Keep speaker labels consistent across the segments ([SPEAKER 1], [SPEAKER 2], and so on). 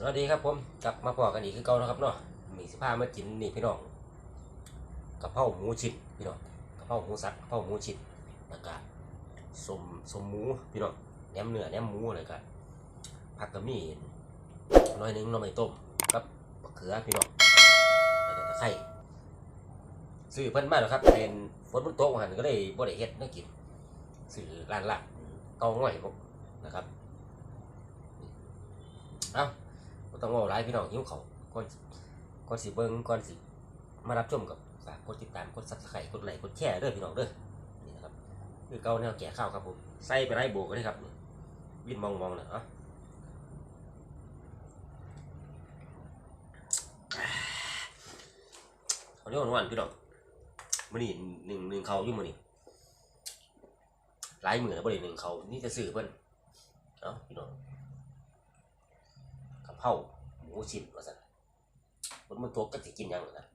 [SPEAKER 1] สวัสดีครับผมกลับมาพอกันอีกคือเก่านะครับเนาะมีสิพามากินนี่พี่น้องกะเพราหมูชิ้นพี่น้องกะเพราหมูสัตว์กะเพราหมูชิ้นแล้วก็สมสมหมูพี่น้องแหนมเนื้อแหนมหมูอะไรกันผักกระมี่น้อยหนึงน้ำไม่ต้มกับมะเขือพี่น้องแล้วก็ไคร้ซื้อเพิ่นมาแล้วครับ เป็นฝนมันตกหันก็เลยบ่ได้เฮ็ดได้กินซื้อร้านละเกาง่อยนะครับ เอ้า ต้องเอาหลายพี่น้องหิ้วเขาก่อนก่อนสิเบิ่งก่อนสิมารับชมกับฝากกดติดตามกดซับสไครต์กดไลค์กดแชร์เด้อพี่น้องเด้อนี่นะครับคือเก่าแนวแก่ข้าวครับผมใส่ไปไรโบกเลยครับนี่วิมองมองๆนะเอะเขาเรียกว่าวันพี่น้องมื้อนี้หนึ่งหนึ่งเขาอยู่มื้อนี้หลายมื้อแล้วบ่ได้หนึ่งเขานี่จะซื้อเพิ่นเอ้าพี่น้อง เพราหมูชิ้นว่าสั่นมันมันตัวก็สิกินยังล่ะนะ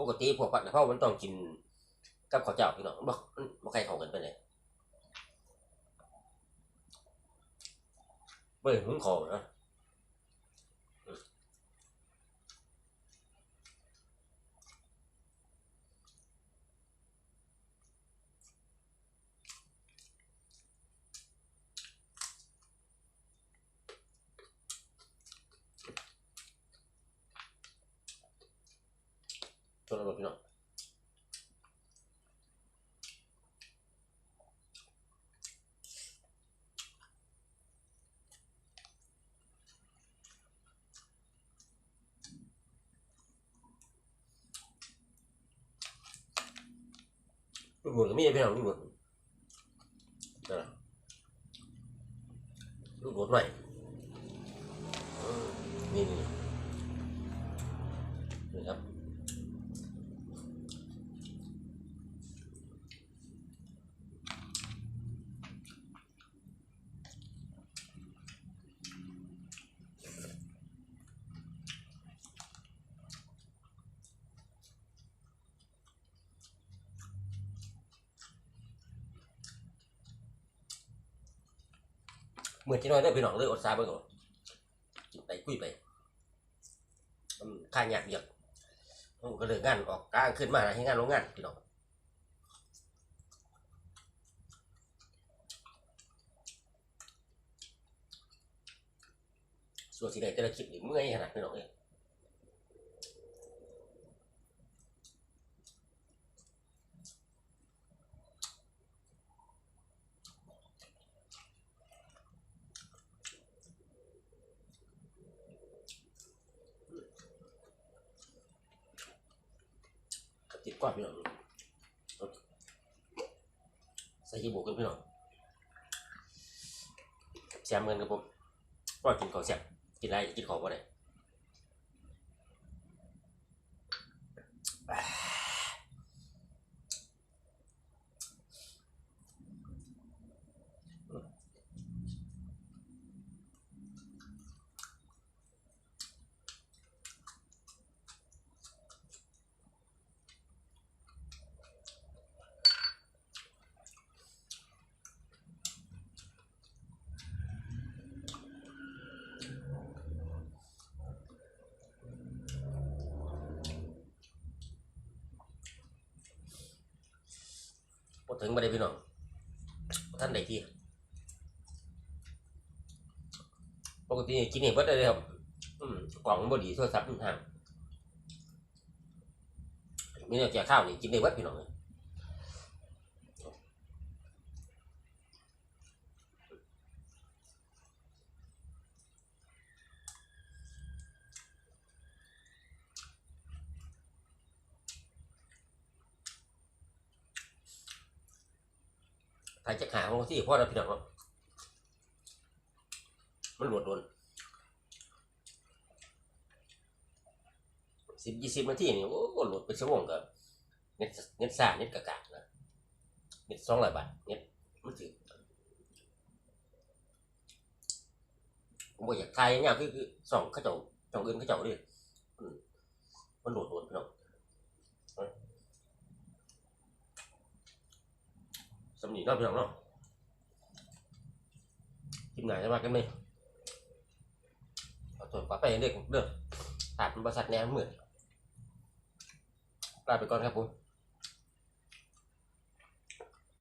[SPEAKER 1] ปกติพวกผัดกะเพรามันต้องกินกับข้าวเจ้าพี่น้องบอกบอกใครเขากันไปานใดบ่ได้หุงข้าวนะ ตัวละพี่น้องลูกบุญก็มีพี่น้องลูกบุญนั่นล่ะลูกบุญใหม่อืมนี่นี่นี่ครับ เมือที่น้อยได้พี่น้องเลยอดซาไปก่อนกินไปคุยไปค่าหยาบเยอะมันก็เลยงานออกกลางขึ้นมาให้งานโรงงานพี่น้องส่วนสิได้แต่ละคลิปนี่เมื่อยขนาดพี่น้องเอง ก้อนพี่น้องใส่ยีบุกกันพี่น้องแซมเงินกับผมก็กินข้าวแซมกินอะไรกินของก็ได้ ถึงมาได้พี่น้องบ่ท่านใดที่ปกติกินเองเบิดได้เลยครับอืมกล่องมันบ่ดีโทรศัพท์มันห่างมีแนวแก่ข้าวนี่กินได้เบิดพี่น้องเลย ครจะขาของที่พ่อเราพี่น้องมันหลวดโดนสิบยี่สิบนาทีนี่โอ้หลวดไปชั่วโมงกับเน็ตเน็ตสาาเน็ตกะกานะเน็ตสองหลายบาทเน็ตมันถึงผมบอกอยากทายเนี่ยคือสองข้าเจ้าจองเงินข้าเจ้าดิมันหลวดโดนพี่น้อง สำนีก็เพียงเนาะทีมไหนจะมากันไหมเอาตัวปลาไปเด็กเด้อตัดบริษัทแนมเหมือนลาไปก่อนครับผม